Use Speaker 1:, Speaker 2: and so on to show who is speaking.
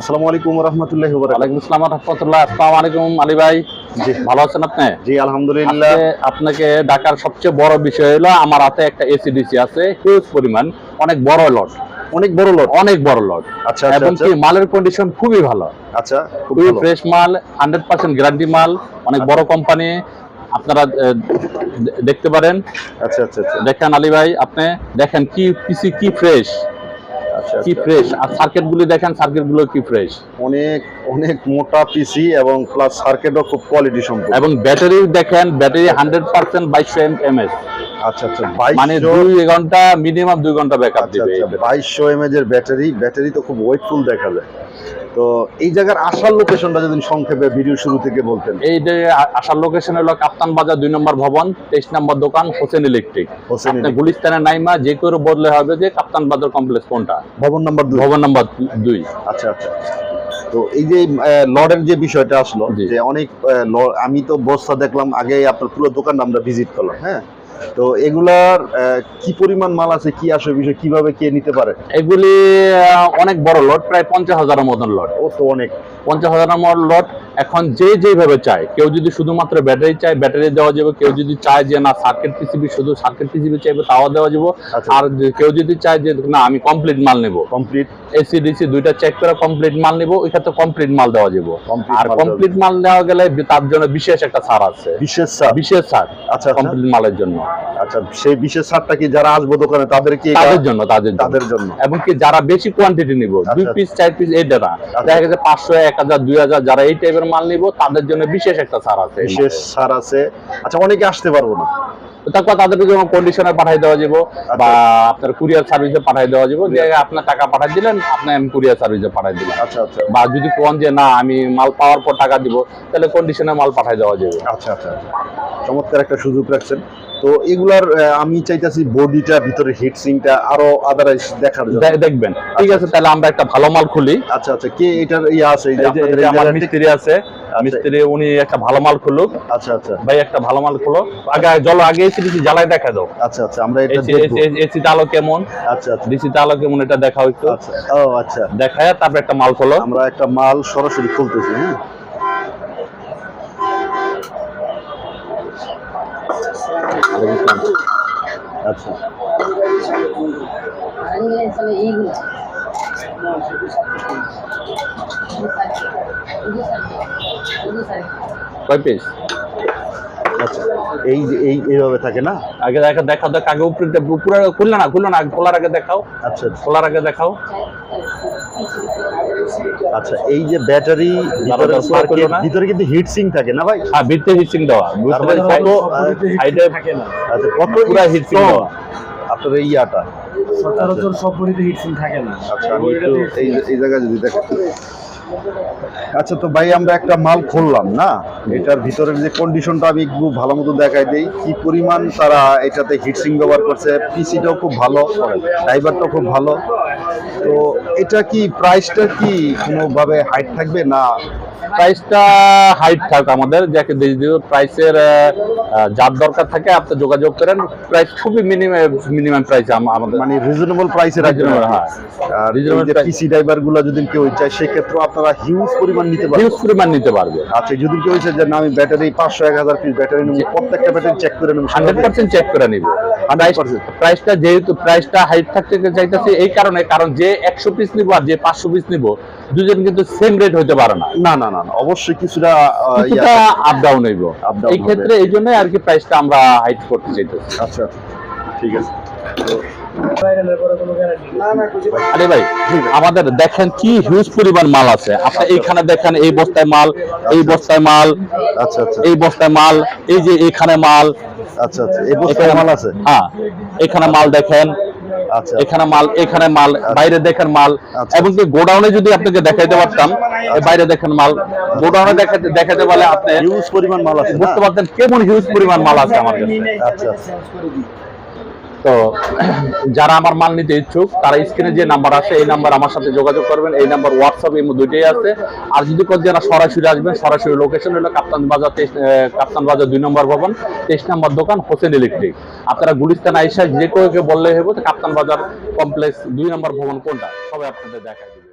Speaker 1: আসসালামু আলাইকুম রহমতুল্লাহ
Speaker 2: ওয়ালাইকুম আসসালাম রহমতুল্লাহ। আসসালামু আলাইকুম আলী ভাই।
Speaker 1: জি।
Speaker 2: ভালো আছেন আপনি?
Speaker 1: জি আলহামদুলিল্লাহ।
Speaker 2: আপনাকে ডাকার সবচেয়ে বড় বিষয় হলো আমার হাতে একটা এসিডিসি আছে হিউজ পরিমাণ অনেক বড় লট
Speaker 1: অনেক বড় লট
Speaker 2: অনেক বড় লট
Speaker 1: আচ্ছা আচ্ছা
Speaker 2: এবং
Speaker 1: আচ্ছা।
Speaker 2: কি মালের কন্ডিশন খুবই ভালো।
Speaker 1: আচ্ছা
Speaker 2: খুবই ফ্রেশ মাল হান্ড্রেড পার্সেন্ট গ্যারান্টি মাল অনেক বড় কোম্পানি আপনারা দেখতে পারেন।
Speaker 1: আচ্ছা আচ্ছা আচ্ছা।
Speaker 2: দেখেন আলী ভাই আপনি দেখেন কি পিসি কি ফ্রেশ
Speaker 1: আচ্ছা
Speaker 2: কি
Speaker 1: আচ্ছা।
Speaker 2: ফ্রেশ আর সার্কিটগুলো দেখেন সার্কিটগুলো কি ফ্রেশ
Speaker 1: অনেক অনেক মোটা পিসি এবং প্লাস সার্কিটও খুব কোয়ালিটি সম্পূর্ণ।
Speaker 2: এবং ব্যাটারি দেখেন ব্যাটারি হান্ড্রেড পার্সেন্ট বাইশশো এমএস
Speaker 1: আচ্ছা আচ্ছা
Speaker 2: মানে দুই ঘণ্টা মিনিমাম দুই ঘণ্টা ব্যাকআপ
Speaker 1: আচ্ছা
Speaker 2: দিবে
Speaker 1: আচ্ছা বাইশশো এমএজ এর ব্যাটারি ব্যাটারি তো খুব ওয়েটফুল দেখা যায়। তো এই জায়গার আসার লোকেশনটা যদি সংক্ষেপে ভিডিও শুরু থেকে বলতেন।
Speaker 2: এই যে আসার লোকেশন হলো কাপ্তান বাজার দুই নম্বর ভবন তেইশ নম্বর দোকান হোসেন ইলেকট্রিক।
Speaker 1: হোসেন
Speaker 2: গুলিস্তানের নাইমা যে করে বদলে হবে যে কাপ্তান বাজার কমপ্লেক্স কোনটা?
Speaker 1: ভবন নাম্বার দুই।
Speaker 2: ভবন নম্বর দুই।
Speaker 1: আচ্ছা আচ্ছা তো এই যে আহ, লর্ডের যে বিষয়টা আসলো যে অনেক আমি তো বস্তা দেখলাম আগে আপনার পুরো দোকানটা আমরা ভিজিট করলাম হ্যাঁ? তো এগুলার কি পরিমাণ মাল আছে কি আসে বিষয় কীভাবে কে নিতে পারে?
Speaker 2: এগুলি অনেক বড় লট প্রায় পঞ্চাশ হাজারের মতন লট।
Speaker 1: ও তো অনেক।
Speaker 2: পঞ্চাশ হাজারের মতন লট এখন যে যেভাবে চায়। কেউ যদি শুধুমাত্র ব্যাটারি চায় ব্যাটারি দেওয়া যাবে। কেউ যদি চায় যে না সার্কিট পিসিবি শুধু সার্কিট পিসিবি চাইবে তাও দেওয়া যাবে।
Speaker 1: আচ্ছা।
Speaker 2: আর কেউ যদি চায় যে না আমি কমপ্লিট মাল নেব।
Speaker 1: কমপ্লিট
Speaker 2: এসি ডিসি দুইটা চেক করে কমপ্লিট মাল নিব ওই ক্ষেত্রে কমপ্লিট মাল দেওয়া যাবে। আর কমপ্লিট মাল দেওয়া গেলে তার জন্য বিশেষ একটা ছাড় আছে।
Speaker 1: বিশেষ ছাড়
Speaker 2: বিশেষ ছাড়
Speaker 1: আচ্ছা আচ্ছা।
Speaker 2: কমপ্লিট মালের জন্য।
Speaker 1: আচ্ছা সেই বিশেষ ছাড়টা কি যারা আসব দোকানে তাদের কি
Speaker 2: তাদের জন্য তাদের
Speaker 1: তাদের জন্য?
Speaker 2: এবং কি যারা বেশি কোয়ান্টিটি নিব দুই
Speaker 1: আচ্ছা।
Speaker 2: পিস চার পিস এই দ্বারা দেখা গেছে পাঁচশো এক হাজার দুই হাজার যারা এই টাইপের মাল নিব তাদের জন্য বিশেষ একটা ছাড় আছে
Speaker 1: বিশেষ ছাড় আছে। আচ্ছা অনেকে আসতে পারব না।
Speaker 2: তারপর তাদেরকে যেমন কন্ডিশনে পাঠাই দেওয়া যাব বা আপনার কুরিয়ার সার্ভিসে পাঠাই দেওয়া যাব যে আপনার টাকা দিলেন আমি কুরিয়ার সার্ভিসে পাঠাই দিলাম।
Speaker 1: আচ্ছা আচ্ছা।
Speaker 2: বা যদি কোন যে না আমি মাল পাওয়ার পর টাকা দিব তাহলে কন্ডিশনে মাল পাঠাই দেওয়া যাবে।
Speaker 1: আচ্ছা আচ্ছা আচ্ছা। চমৎকার একটা সুযোগ রাখছেন। তো এগুলার আমি চাইতাছি বডিটা ভিতরে হিট সিংটা আরও আদারাইজ দেখার
Speaker 2: দেখবেন। ঠিক আছে তাহলে আমরা একটা ভালো মাল খুলি।
Speaker 1: আচ্ছা আচ্ছা কে এটার ইয়ে আছে?
Speaker 2: আমার মিস্ত্রি আছে মিস্ত্রি উনি একটা ভালো মাল খুলুক।
Speaker 1: আচ্ছা আচ্ছা।
Speaker 2: ভাই একটা ভালো মাল খুলো। আগে জল আগে এসি ডিসি জ্বালাই দেখা দাও
Speaker 1: আচ্ছা আচ্ছা আমরা এটা দেখব।
Speaker 2: এসি আলো কেমন?
Speaker 1: আচ্ছা আচ্ছা।
Speaker 2: ডিসি আলো কেমন এটা দেখাও একটু।
Speaker 1: আচ্ছা। ও আচ্ছা।
Speaker 2: দেখায় তারপর একটা মাল খোলো।
Speaker 1: আমরা একটা মাল সরাসরি খুলতেছি হ্যাঁ? আচ্ছা।
Speaker 2: কয় পিস
Speaker 1: আচ্ছা এই যে এই এইভাবে থাকে না?
Speaker 2: আগে দেখা দেখাও দেখ আগে উপরে পুরো খুললে না খুললো না আগে খোলার আগে দেখাও।
Speaker 1: আচ্ছা আচ্ছা।
Speaker 2: খোলার আগে দেখাও।
Speaker 1: আচ্ছা এই যে ব্যাটারি ভিতরে
Speaker 2: না।
Speaker 1: কিন্তু হিট সিং থাকে না ভাই?
Speaker 2: হ্যাঁ ভিতরে হিচিং দেওয়া।
Speaker 1: তার মানে
Speaker 2: ভিতরে
Speaker 1: কত, আহ, আচ্ছা কত
Speaker 2: পুরা sink
Speaker 1: strong
Speaker 2: দেওয়া।
Speaker 1: আপনার এই ইয়াটা?
Speaker 3: সচরাচর সব বডিতে হিটসিং থাকে না।
Speaker 1: আচ্ছা আমি একটু এই এই জায়গায় যদি দেখেন। আচ্ছা তো ভাই আমরা একটা মাল খুললাম না? এটার ভিতরের যে কন্ডিশনটা আমি একটু ভালো মতো দেখাই দেই। কি পরিমাণ তারা এটাতে হিটসিং ব্যবহার করছে? পিসিটাও খুব ভালো ড্রাইভারটাও খুব ভালো। তো এটা কি প্রাইসটা কি কোনোভাবে হাইট থাকবে না?
Speaker 2: প্রাইসটা হাইট থাক আমাদের, যাকে প্রাইসের যার দরকার থাকে আপনি যোগাযোগ করেন। প্রাইস খুবই মিনিমাম মিনিমাম প্রাইস আমাদের
Speaker 1: মানে রিজনেবল প্রাইসে রাখবেন
Speaker 2: হ্যাঁ।
Speaker 1: যে পিসি ড্রাইভারগুলো যদি কেউ চায় সেক্ষেত্রে আপনারা হিউজ পরিমাণ নিতে পারবেন।
Speaker 2: হিউজ পরিমাণ নিতে পারবে।
Speaker 1: আচ্ছা যদি কেউ চায় যে না আমি ব্যাটারি পাঁচশো এক হাজার পিস ব্যাটারি নেব প্রত্যেকটা ব্যাটারি চেক করে নেব
Speaker 2: হান্ড্রেড পার্সেন্ট চেক করে নিব। প্রাইসটা যেহেতু প্রাইসটা হাইট থাকতে চাইতেছে এই কারণে কারণ যে একশো পিস নিব আর যে পাঁচশো পিস নিব দুজন কিন্তু সেম রেট হইতে পারে না।
Speaker 1: না না না অবশ্যই কিছুটা
Speaker 2: কিছুটা আপ ডাউন হইব। এই ক্ষেত্রে এই জন্য আর কি প্রাইসটা আমরা হাইট করতে চাইতেছি।
Speaker 1: আচ্ছা আচ্ছা ঠিক আছে।
Speaker 2: আরে ভাই আমাদের দেখেন কি হিউজ পরিমাণ মাল আছে। আপনি এইখানে দেখেন এই বস্তায় মাল এই বস্তায় মাল
Speaker 1: আচ্ছা আচ্ছা।
Speaker 2: এই বস্তায় মাল এই যে এখানে মাল।
Speaker 1: আচ্ছা আচ্ছা। এই বস্তায় মাল আছে?
Speaker 2: হ্যাঁ এখানে মাল দেখেন।
Speaker 1: আচ্ছা
Speaker 2: এখানে মাল এখানে মাল বাইরে দেখেন মাল।
Speaker 1: আচ্ছা।
Speaker 2: এবং কি গোডাউনে যদি আপনাকে দেখাইতে পারতাম বাইরে দেখেন মাল। গোডাউনে দেখাতে দেখাতে পারলে আপনি
Speaker 1: হিউজ পরিমাণ মাল আছে
Speaker 2: বুঝতে পারতেন কেমন হিউজ পরিমাণ মাল আছে আমার কাছে।
Speaker 1: আচ্ছা আচ্ছা।
Speaker 2: তো, যারা আমার মাল নিতে ইচ্ছুক, তারা স্ক্রিনে যে নাম্বার আছে, এই নাম্বার আমার সাথে যোগাযোগ করবেন। এই নাম্বার হোয়াটসঅ্যাপ এই দুইটাই আছে। আর যদি কোন যারা সরাসরি আসবেন, সরাসরি লোকেশন হলো কাপ্তান বাজার তেইশ কাপ্তান বাজার দুই নম্বর ভবন, তেইশ নম্বর দোকান, হোসেন ইলেকট্রিক। আপনারা গুলিস্তান আইসা যে কেউ বললে হবে কাপ্তান বাজার কমপ্লেক্স দুই নম্বর ভবন কোনটা? সবাই আপনাদের দেখায়